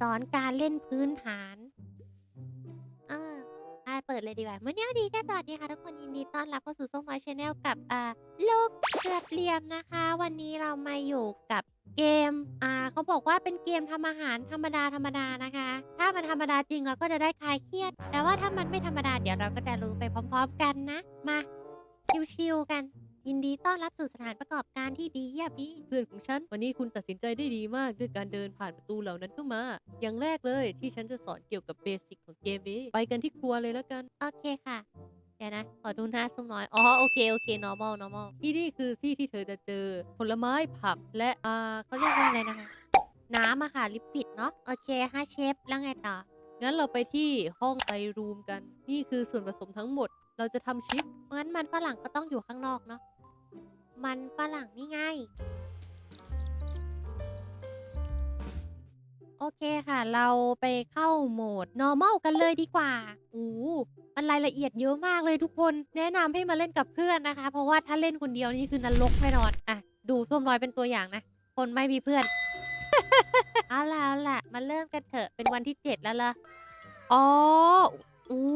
สอนการเล่นพื้นฐาน เอออ่าเปิดเลยดีกว่าเมื่อนี้ดีก็สวัสดีค่ะทุกคนยินดีต้อนรับเข้าสู่ส้มน้อยชแนลกับอ่าลูกเสือบเหลี่ยมนะคะ วันนี้เรามาอยู่กับเกม อ่าเขาบอกว่าเป็นเกมทำอาหารธรรมดาธรรมดานะคะ ถ้ามันธรรมดาจริงเราก็จะได้คลายเครียด แต่ว่าถ้ามันไม่ธรรมดาเดี๋ยวเราก็จะรู้ไปพร้อม ๆ กันนะ มาชิวๆกัน ยินดีต้อนรับสู่สถานประกอบการที่ดีเยี่ยมนี่เพื่อนของฉัน วันนี้คุณตัดสินใจได้ดีมาก ด้วยการเดินผ่านประตูเหล่านั้นเข้ามา อย่างแรกเลยที่ฉันจะสอนเกี่ยวกับเบสิกของเกมนี้ ไปกันที่ครัวเลยแล้วกัน โอเคค่ะเดี๋ยวนะ ขอดูหน้าส้มน้อย อ๋อ โอเค โอเค normal normal ที่นี่คือที่ที่เธอจะเจอผลไม้ผักและอ่าเขาเรียกว่าอะไรนะคะ น้ำอะค่ะ ลิปปิดเนาะ โอเคห้าเชฟ แล้วไงต่อ งั้นเราไปที่ห้องไอรูมกัน นี่คือส่วนผสมทั้งหมด เราจะทำชิป งั้นมันฝรั่งก็ต้องอยู่ข้างนอกเนาะ มันฝรั่งนี่ไง โอเคค่ะ เราไปเข้าโหมด normal กันเลยดีกว่าโอ้มันรายละเอียดเยอะมากเลยทุกคน แนะนำให้มาเล่นกับเพื่อนนะคะ เพราะว่าถ้าเล่นคนเดียวนี่คือนรกแน่นอน อะ ดูส้มน้อยเป็นตัวอย่างนะ คนไม่มีเพื่อน เอาล่ะเอาล่ะ มาเริ่มกันเถอะ เป็นวันที่ 7 แล้วละอ๋ออู้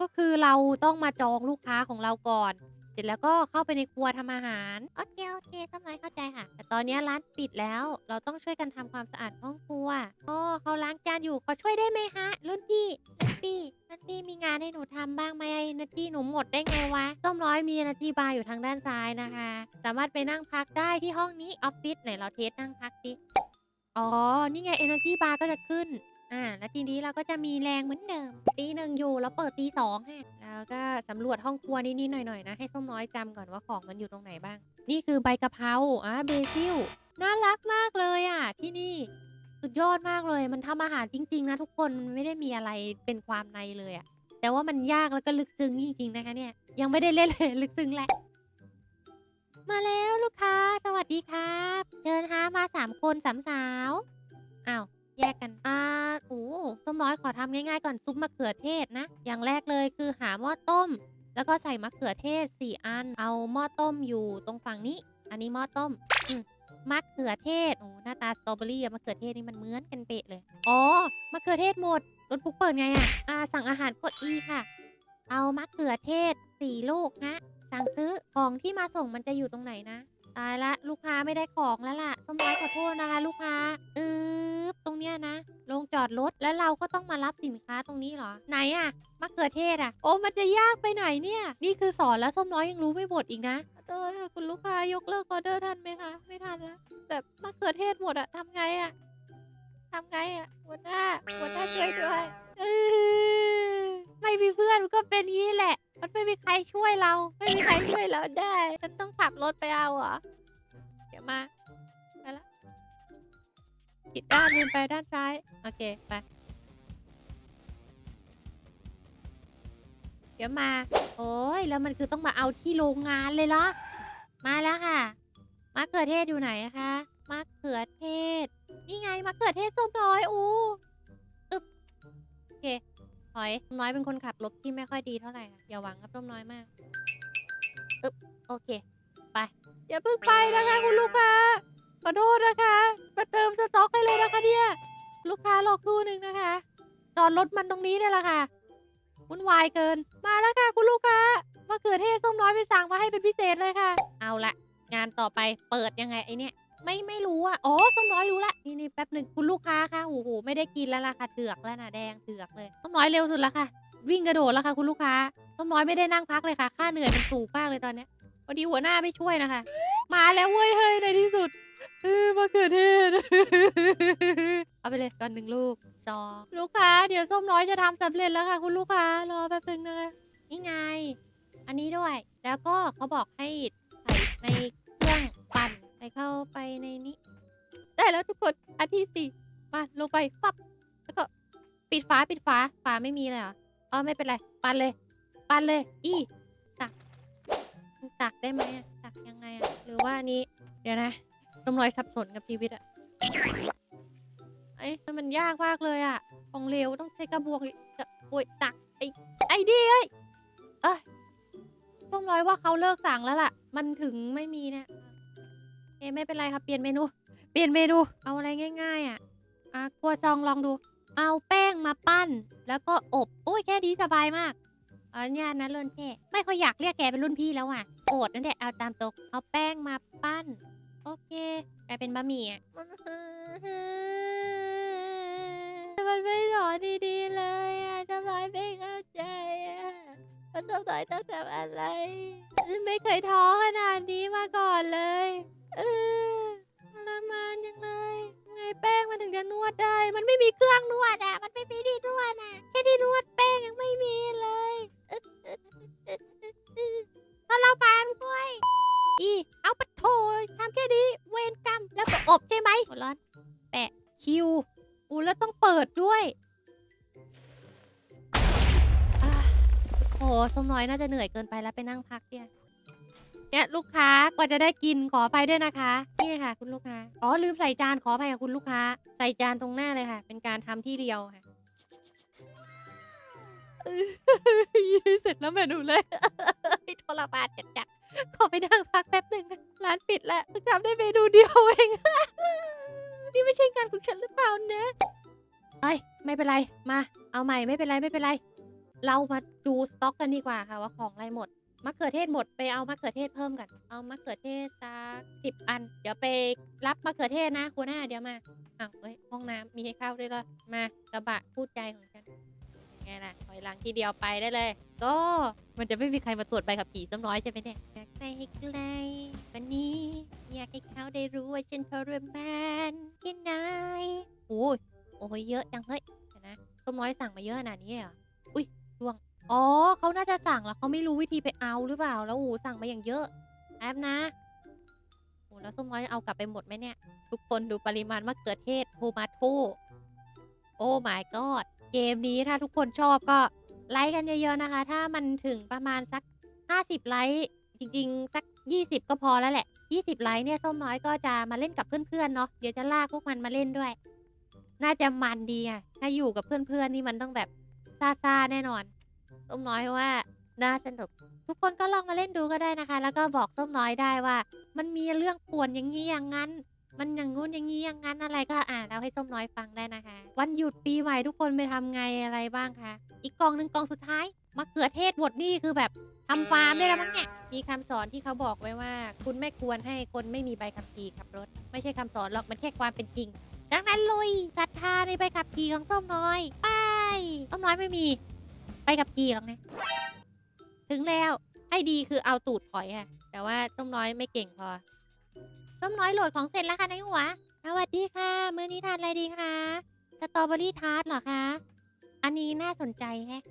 ก็คือเราต้องมาจองลูกค้าของเราก่อน เสร็จแล้วก็เข้าไปในครัวทำอาหาร โอเคโอเคทำไรเข้าใจค่ะ แต่ตอนนี้ร้านปิดแล้ว เราต้องช่วยกันทำความสะอาดห้องครัวอ๋อเขาล้างจานอยู่ขอช่วยได้ไหมฮะรุ่นพี่รุ่นพี่รุ่นพี่มีงานให้หนูทำบ้างไหมไอ้นาทีหนูหมดได้ไงวะต้มร้อยมีนาทีบาร์อยู่ทางด้านซ้ายนะคะ สามารถไปนั่งพักได้ที่ห้องนี้ออฟฟิศไหนเราเทสนั่งพักดิอ๋อ นี่ไง Energy Bar ก็จะขึ้น อ่า แล้วทีนี้เราก็จะมีแรงเหมือนเดิมตีหนึ่งอยู่แล้วเปิดตีสองฮะแล้วก็สำรวจห้องครัวนิดๆหน่อยๆนะ ให้ส้มน้อยจำก่อนว่าของมันอยู่ตรงไหนบ้าง นี่คือใบกะเพราอ่าเบซิลน่ารักมากเลยอะ ที่นี่ สุดยอดมากเลย มันทำอาหารจริง ๆ นะทุกคนมันไม่ได้มีอะไรเป็นความในเลยอะ แต่ว่ามันยากแล้วก็ลึกซึ้งจริงๆนะคะเนี่ย ยังไม่ได้เล่นเลย ลึกซึ้งแหละ มาแล้วลูกค้า สวัสดีครับ เชิญฮะมาสามคนสามสาวอ้าว อยขอทำง่ายๆก่อนซุปมะเขือเทศนะ อย่างแรกเลยคือหาหม้อต้ม แล้วก็ใส่มะเขือเทศ 4 อัน เอาหม้อต้มอยู่ตรงฝั่งนี้ อันนี้หม้อต้มมะเขือเทศโอ้หน้าตาสตรอเบอรี่อะมะเขือเทศนี่มันเหมือนกันเป๊ะเลย อ๋อมะเขือเทศหมดรถปุ๊กเปิดไงอะอ่าสั่งอาหารกด E ค่ะ เอามะเขือเทศ4ลูกนะสั่งซื้อของที่มาส่งมันจะอยู่ตรงไหนนะ ตายละลูกค้าไม่ได้ของแล้วล่ะ ส้มน้อยขอโทษนะคะ ลูกค้าอื บตรงเนี้ยนะ ลงจอดรถแล้วเราก็ต้องมารับสินค้าตรงนี้เหรอ ไหนอะมะเขือเทศอะโอ้มันจะยากไปไหนเนี่ย นี่คือสอนแล้วส้มน้อยยังรู้ไม่หมดอีกนะขอโทษค่ะคุณลูกค้ายกเลิกออเดอร์ทันไหมคะ ไม่ทันแล้วแบบมะเขือเทศหมดอะทำไงอะทำไงอะหัวหน้าหัวหน้าช่วยด้วยเออไม่มีเพื่อนก็เป็นงี้แหละ มันไม่มีใครช่วยเรา ไม่มีใครช่วยเราได้ ฉันต้องขับรถไปเอาเหรอ เดี๋ยวมา ผิดด้านเดินไปด้านซ้าย โอเค ไป เดี๋ยวมา โอ้ยแล้วมันคือต้องมาเอาที่โรงงานเลยเหรอ มาแล้วค่ะ มะเขือเทศอยู่ไหนคะมะเขือเทศ นี่ไงมะเขือเทศส้มน้อยอู้อึบโอเคถอยต้มน้อยเป็นคนขับรถที่ไม่ค่อยดีเท่าไหร่ค่ะอย่าหวังกับต้มน้อยมากอึบโอเค ไป อย่าเพิ่งไปนะคะคุณลูกค้าขอโทษนะคะมาเติม ค้ารอครู่หนึ่งนะคะ จอดรถมันตรงนี้เนี่ยแหละค่ะวุ่นวายเกิน มาแล้วค่ะคุณลูกค้ามะเขือเทศส้มน้อยไปสั่งมาให้เป็นพิเศษเลยค่ะ เอาละงานต่อไปเปิดยังไงไอเนี่ย ไม่ไม่รู้อะอ๋อส้มน้อยรู้ละนี่นี่แป๊บหนึ่งคุณลูกค้าค่ะโอ้โหไม่ได้กินแล้วล่ะค่ะเถือกแล้วนะแดงเถือกเลยส้มน้อยเร็วสุดล้วค่ะ วิ่งกระโดดแล้วค่ะ คุณลูกค้าส้มน้อยไม่ได้นั่งพักเลยค่ะ ค่าเหนื่อยมันสูงมากเลยตอนเนี้ยพอดีหัวหน้าไม่ช่วยนะคะ มาแล้วเว้ยเฮ้ยในที่สุด เออมะเขือเทศ เอาไปเลยก่อนหนึ่งลูกจองลูกค้าเดี๋ยวส้มน้อยจะทำสำเร็จแล้วค่ะ คุณลูกค้ารอแป๊บนึงนะคะนี่ไง อันนี้ด้วย แล้วก็เขาบอกให้ใส่ในเครื่องปั่นใส่เข้าไปในนี้ ได้แล้วทุกคนอันที่สี่มาลงไปปั๊บแล้วก็ปิดฝาปิดฝาฝาไม่มีเลยเหรออ๋อไม่เป็นไร ปั่นเลย ปั่นเลย อีตักตักได้ไหมตักยังไงอะหรือว่าอันนี้ เดี๋ยวนะ ต้มรอยสับสนกับชีวิตอะไอ้ยมันยากมากเลยอะของเหลวต้องใช้กระบวงจะโอ้ยตักไอ้ไอ้ดิเอ้ยเอ้ยต้มรอยว่าเขาเลิกสั่งแล้วล่ะ มันถึงไม่มีเนะเอยไม่เป็นไรครับเปลี่ยนเมนู เปลี่ยนเมนู เอาอะไรง่ายๆ อะอะครัวซองลองดู เอาแป้งมาปั้น แล้วก็อบ โอ้ยแค่นี้สบายมากอันเนี้ยนะรุ่นเท่ไม่ค่อยอยากเรียกแกเป็นรุ่นพี่แล้วอะโอดนั่นแหละเอาตามตกเอาแป้งมาปั้น โอเคกลายเป็นบะหมี่อะมันไม่สอนดีๆเลยอะทำไมไม่เข้าใจอะมันต้องสอนต้องทำอะไร ไม่เคยท้อขนาดนี้มาก่อนเลย เออทรมานจังเลย ไงแป้งมันถึงจะนวดได้ มันไม่มีเครื่องนวดอะ มันไม่มีที่นวดอะ แค่ที่นวดแป้งยังไม่มีเลย น้อยน่าจะเหนื่อยเกินไปแล้วไปนั่งพักเดียวเนี่ยลูกค้ากว่าจะได้กินขออภัยด้วยนะคะนี่ค่ะ คุณลูกค้าอ๋อลืมใส่จานขออภัยกับคุณลูกค้า ใส่จานตรงหน้าเลยค่ะ เป็นการทำที่เดียวค่ะเสร็จแล้วเมนูเลยทรมานจัดจัดๆขอไปนั่งพักแป๊บหนึ่งร้านปิดแล้วทำได้เมนูเดียวเองนี่ไม่ใช่งานของฉันหรือเปล่านะเอ้ยไม่เป็นไรมา เอาใหม่ไม่เป็นไรไม่เป็นไร เรามาดูสต็อกกันดีกว่าค่ะว่าของอะไรหมดมะเขือเทศหมดไปเอามะเขือเทศเพิ่มกัน เอามะเขือเทศสักสิบอัน เดี๋ยวไปรับมะเขือเทศนะคุณหน้าเดี๋ยวมาอ้าวเอ้ยห้องน้ำมีให้เข้าด้วยเหรอมากระบะพูดใจของฉันยังไงล่ะถอยหลังทีเดียวไปได้เลย ก็มันจะไม่มีใครมาตรวจใบขับขี่ซ้ำน้อยใช่ไหมเนี่ยอยากไปให้ไกลวันนี้ อยากให้เขาได้รู้ว่าฉันทรมานแค่ไหนโอ้ยโอ้ยเยอะจังเฮ้ยนะต้มน้อยสั่งมาเยอะขนาดนี้เหรออุ้ย ดวง อ๋อเขาน่าจะสั่งแล้วเขาไม่รู้วิธีไปเอาหรือเปล่า แล้วโอ้สั่งมาอย่างเยอะแอบนะโอ้แล้วส้มน้อยเอากลับไปหมดไหมเนี่ย ทุกคนดูปริมาณมะเขือเทศโทมาโตโอ้ my god เกมนี้ถ้าทุกคนชอบก็ไลค์กันเยอะๆนะคะ ถ้ามันถึงประมาณสัก 50 ไลค์ จริงๆ สัก 20 ก็พอแล้วแหละ 20 ไลค์เนี่ยส้มน้อยก็จะมาเล่นกับเพื่อนๆเนาะเดี๋ยวจะลากพวกมันมาเล่นด้วย น่าจะมันดีอะถ้าอยู่กับเพื่อนๆนี่มันต้องแบบ ซ่าแน่นอน ส้มน้อยว่าน่าสนุก ทุกคนก็ลองมาเล่นดูก็ได้นะคะ แล้วก็บอกส้มน้อยได้ว่า มันมีเรื่องป่วนอย่างนี้อย่างนั้น มันอย่างงู้นอย่างนี้อย่างนั้นอะไรก็อ่านแล้วให้ส้มน้อยฟังได้นะคะ วันหยุดปีใหม่ทุกคนไปทำไงอะไรบ้างคะอีกกองหนึ่งกองสุดท้ายมะเขือเทศบดนี่คือแบบทำฟาร์มได้แล้วมั้งเนี่ย มีคำสอนที่เขาบอกไว้ว่า คุณไม่ควรให้คนไม่มีใบขับขี่ขับรถ ไม่ใช่คำสอนหรอกมันแค่ความเป็นจริง ดังนั้นลุยศรัทธาในใบขับขี่ของส้มน้อยไปส้ มน้อยไม่มีใบขับขี่หรอกนะ ถึงแล้วให้ดีคือเอาตูดถอยค่ะ แต่ว่าส้มน้อยไม่เก่งพอส้มน้อยโหลดของเสร็จแล้วค่ะในหัวสวัสดีค่ะ มื้อนี้ทานอะไรดีคะสตรอเบอรี่ทาร์ตเหรอคะ อันนี้น่าสนใจแฮะ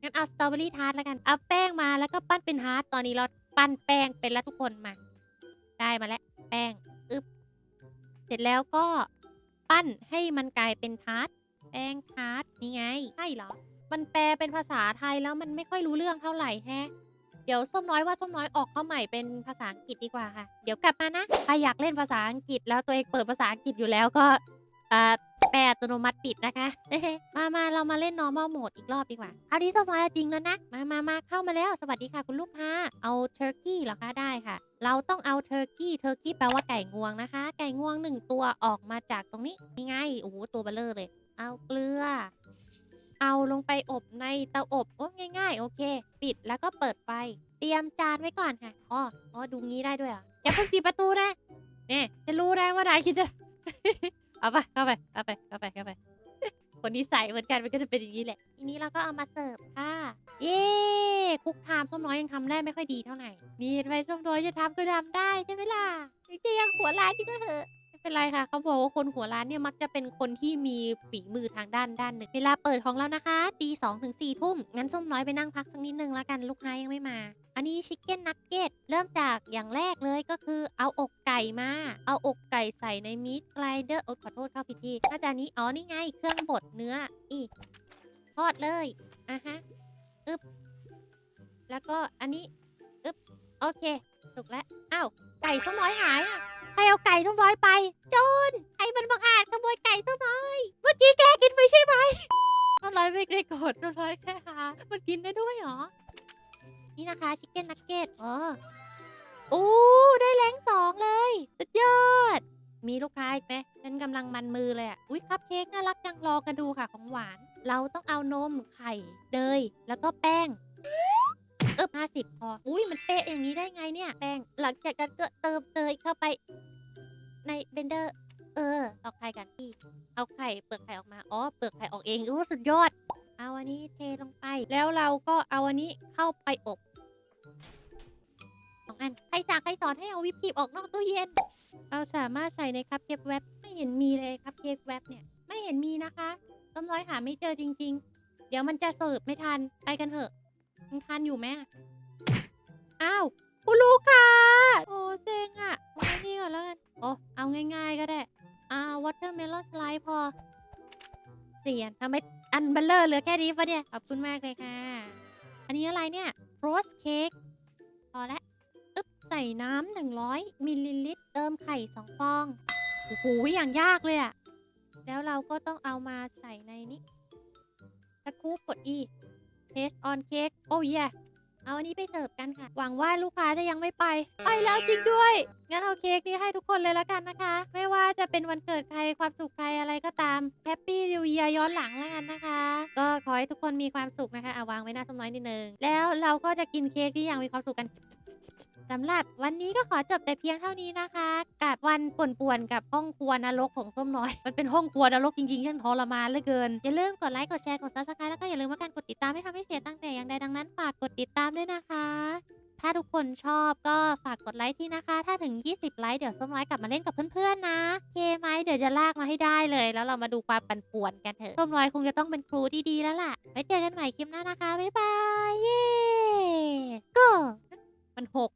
งั้นเอาสตรอเบอรี่ทาร์ตแล้วกัน เอาแป้งมาแล้วก็ปั้นเป็นฮาร์ตตอนนี้เราปั้นแป้งเป็นแล้วทุกคนมา ได้มาแล้ว แป้ง อึบเสร็จแล้วก็ปั้นให้มันกลายเป็นทาร์ต แป้งทาร์ตนี่ไง ใช่เหรอ มันแปลเป็นภาษาไทยแล้วมันไม่ค่อยรู้เรื่องเท่าไหร่แฮะ เดี๋ยวส้มน้อยว่าส้มน้อยออกเข้าใหม่เป็นภาษาอังกฤษดีกว่าค่ะ เดี๋ยวกลับมานะ ถ้าอยากเล่นภาษาอังกฤษแล้วตัวเองเปิดภาษาอังกฤษอยู่แล้วก็อ่าแปลอัตโนมัติปิดนะคะ มามาเรามาเล่น normal mode อีกรอบดีกว่าคราวนี้ส้มน้อยจริงแล้วนะ มามามาเข้ามาแล้ว สวัสดีค่ะคุณลูกค้า เอา turkey เหรอคะได้ค่ะ เราต้องเอา turkey turkey แปลว่าไก่งวงนะคะ ไก่งวงหนึ่งตัวออกมาจากตรงนี้นี่ไง โอ้โห ตัวเบลเลอร์เลย เอาเกลือ เอาลงไปอบในเตาอบโอ้ง่าย ๆ โอเค ปิดแล้วก็เปิดไฟ เตรียมจานไว้ก่อนค่ะอ๋ออ๋อดูงี้ได้ด้วยเหรอย่าเพิ่งปิดประตูนะเนี่ยจะรู้ได้ว่านายคิดจะเอาไปเข้าไปเข้าไปเข้าไปเข้าไป คนที่ใส่เหมือนกันมันก็จะเป็นอย่างนี้แหละ ทีนี้เราก็เอามาเสิร์ฟค่ะ เย้คุกไทม์ส้มน้อยยังทำได้ไม่ค่อยดีเท่าไหร่มีเห็นไหมส้มน้อยจะทำก็ทำได้ใช่ไหมล่ะจริงๆยังหัวร้านที่ก็เหอะ เป็นไรค่ะเขาบอกว่าคนหัวร้านเนี่ยมักจะเป็นคนที่มีฝีมือทางด้านด้านหนึ่งเวลาเปิดของเรานะคะตีสองถึงสี่ทุ่มงั้นส้มน้อยไปนั่งพักสักนิดนึงแล้วกันลูกค้ายังไม่มา อันนี้ชิคเก้นนักเก็ตเริ่มจากอย่างแรกเลยก็คือเอาอกไก่มา เอาอกไก่ใส่ในมิตไกลเดอร์โอ้ขอโทษเข้าผิดที่น่าจะอันนี้อ๋อนี่ไงเครื่องบดเนื้ออีกทอดเลยอะฮะอึบแล้วก็อันนี้อึบโอเคถูกแล้วอ้าวไก่ส้มน้อยหายอะ ครเอาไก่ส้มน้อยไปโจรใครมันบังอาจขโมยไก่ส้มน้อย เมื่อกี้แกกินไปใช่ไหมส้มน้อยไม่ได้โกรธส้มน้อยแค่หามันกินได้ด้วยเหรอ นี่นะคะชิคเก้นนักเก็ตเออโอ้ได้แรงสองเลยสุดยอด มีลูกค้าอีกไหมฉันกำลังมันมือเลยอะอุ้ยคัพเค้กน่ารักจังรอกันดูค่ะของหวาน เราต้องเอานมไข่เนยแล้วก็แป้งเออห้าสิบพอ อุ้ยมันเป๊ะอย่างนี้ได้ไงเนี่ย แป้ง หลังจากนั้นก็เติมเนยเข้าไป ในเบนเดอร์ เออ เอาไข่กันที่ เอาไข่เปลือกไข่ออกมา อ๋อ เปลือกไข่ออกเองโอ้สุดยอด เอาอันนี้เทลงไป แล้วเราก็เอาอันนี้เข้าไปอบสองอัน ใครสั่งใครสอนให้เอาวิปครีมออกนอกตู้เย็น เราสามารถใส่ในคัพเค้กแวบไม่เห็นมีเลยคัพเค้กแวบเนี่ย ไม่เห็นมีนะคะต้มร้อยหาไม่เจอจริง ๆ เดี๋ยวมันจะเสิร์ฟไม่ทัน ไปกันเถอะยังทันอยู่ไหมอ้าวคุณลูกค้าโอ้ เซ็งอะเอาไอ้นี่ก่อนแล้วกัน โอ้เอาง่ายๆก็ได้ อ่าวอเตอร์เมลอนสไลด์พอเสียนทำไมอันเบลเลอร์เหลือแค่นี้ปะเนี่ย ขอบคุณมากเลยค่ะ อันนี้อะไรเนี่ยโรสเค้กพอละอึ๊บใส่น้ำหนึ่งร้อยมิลลิลิตร เติมไข่สองฟอง โอ้โห อย่างยากเลยอะแล้วเราก็ต้องเอามาใส่ในนี้สกู๊ปกด E เทสออนเค้กโอ้ย เอาอันนี้ไปเสิร์ฟกันค่ะ หวังว่าลูกค้าจะยังไม่ไป ไปแล้วจริงด้วย งั้นเอาเค้กนี้ให้ทุกคนเลยละกันนะคะ ไม่ว่าจะเป็นวันเกิดใครความสุขใครอะไรก็ตามแฮปปี้ดิว e ย r ย้อนหลังแล้วกันนะคะ ก็ขอให้ทุกคนมีความสุขนะคะอาวางไว้หน้าสมน้อยนิดนึง แล้วเราก็จะกินเค้กที่อย่างมีความสุขกัน สำหรับวันนี้ก็ขอจบแต่เพียงเท่านี้นะคะ กับวันป่วนๆกับห้องครัวนรกของส้มน้อย มันเป็นห้องครัวนรกจริงๆฉันทรมานเหลือเกิน อย่าลืมกดไลค์กดแชร์กด subscribe แล้วก็อย่าลืมว่าการกดติดตามไม่ทำให้เสียตั้งแต่อย่างใดดังนั้นฝากกดติดตามด้วยนะคะ ถ้าทุกคนชอบก็ฝากกดไลค์ที่นะคะ ถ้าถึง 20 ไลค์เดี๋ยวส้มน้อยกลับมาเล่นกับเพื่อนๆนะเคไหมเดี๋ยวจะลากมาให้ได้เลย แล้วเรามาดูความปั่นป่วนกันเถอะส้มน้อยคงจะต้องเป็นครูที่ดีแล้วล่ะไว้เจอกันใหม่คลิปหน้านะคะบ๊ายบายเย้ก็มันหก